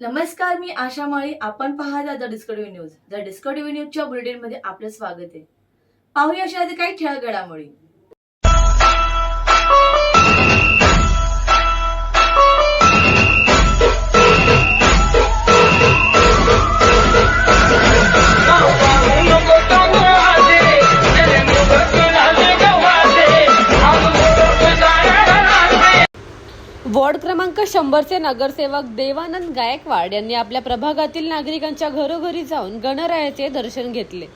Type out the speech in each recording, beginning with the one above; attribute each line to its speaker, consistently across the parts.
Speaker 1: नमस्कार मी आशा माळी. आपण पाहता the Discovery news. The Discovery न्यूजच्या बुलेटिनमध्ये आपलं स्वागत आहे. पाहूया अशा काही ठळक घडामोडी
Speaker 2: वॉर्ड क्रमांक शंभरचे नगरसेवक देवानंद गायकवाड यांनी आपल्या प्रभागातील नागरिकांच्या घरोघरी जाऊन गणरायाचे दर्शन घेतले.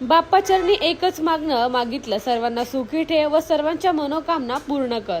Speaker 2: बाप्पाचरणी एकच मागणं मागितलं सर्वांना सुखी ठेव व सर्वांच्या मनोकामना पूर्ण कर.